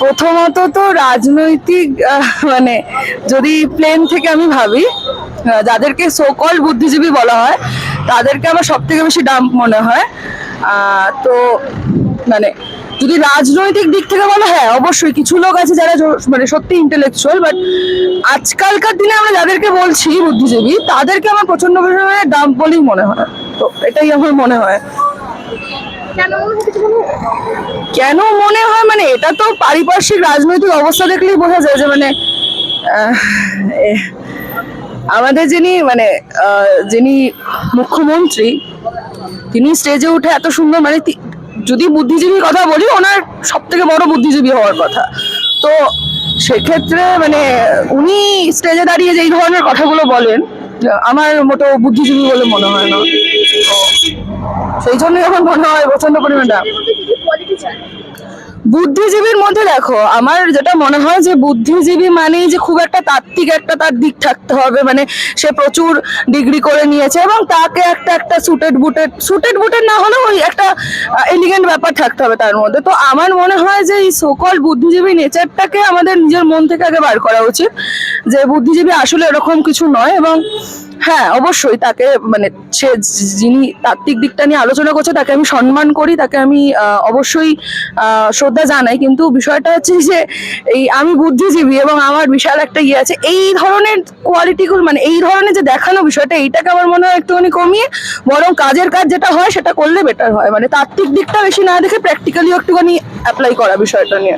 প্রথমত তো রাজনৈতিক মানে যদি প্লেন থেকে আমি ভাবি যাদেরকে সোকল বুদ্ধিজীবী বলা হয় তাদেরকে আমার সব থেকে বেশি ডাম্প মনে হয়। তো মানে যদি রাজনৈতিক দিক থেকে বলা হ্যাঁ অবশ্যই কিছু লোক আছে যারা মানে সত্যি ইন্টেলেকচুয়াল বাট আজকালকার দিনে আমরা যাদেরকে বলছি বুদ্ধিজীবী তাদেরকে আমার প্রচণ্ড পরিমাণে ডাম্প বলেই মনে হয়। তো এটাই আমার মনে হয়। কেন মনে হয় মানে এটা তো পারিপার্শ্বিক রাজনৈতিক অবস্থা দেখলেই বোঝা যায় যে মানে আমাদের যিনি মানে যিনি মুখ্যমন্ত্রী, তিনি স্টেজে উঠে এত সুন্দর মানে যদি বুদ্ধিজীবীর কথা বলি, ওনার সব থেকে বড় বুদ্ধিজীবী হওয়ার কথা। তো সেক্ষেত্রে মানে উনি স্টেজে দাঁড়িয়ে যে এই ধরনের কথাগুলো বলেন, আমার মোটো বুদ্ধিজীবী বলে মনে হয় না। সেই জন্যই আমার মনে হয় প্রচণ্ড পরিমাণে বুদ্ধিজীবীর মধ্যে দেখো, আমার যেটা মনে হয় যে বুদ্ধিজীবী মানেই যে খুব একটা তাত্ত্বিক একটা তার দিক থাকতে হবে মানে সে প্রচুর ডিগ্রি করে নিয়েছে এবং তাকে একটা একটা সুটেড বুটেড সুটেড বুটেড না হলেও ওই একটা এলিগেন্ট ব্যাপার থাকতে হবে তার মধ্যে। তো আমার মনে হয় যে এই সকল বুদ্ধিজীবী নেচারটাকে আমাদের নিজের মন থেকে আগে বার করা উচিত, যে বুদ্ধিজীবী আসলে এরকম কিছু নয় এবং হ্যাঁ অবশ্যই তাকে মানে সে যিনি তাত্ত্বিক দিকটা নিয়ে আলোচনা করছে, তাকে আমি সম্মান করি, তাকে আমি অবশ্যই শ্রদ্ধা জানাই। কিন্তু বিষয়টা হচ্ছে যে, এই আমি বুদ্ধিজীবী এবং আমার বিশাল একটা ইয়ে আছে, এই ধরনের কোয়ালিটিগুলো মানে এই ধরনের যে দেখানো বিষয়টা, এইটাকে আমার মনে হয় একটুখানি কমিয়ে, বরং কাজের কাজ যেটা হয়, সেটা করলে বেটার হয়। মানে তাত্ত্বিক দিকটা বেশি না দেখে প্র্যাকটিক্যালি একটুখানি অ্যাপ্লাই করা বিষয়টা নিয়ে।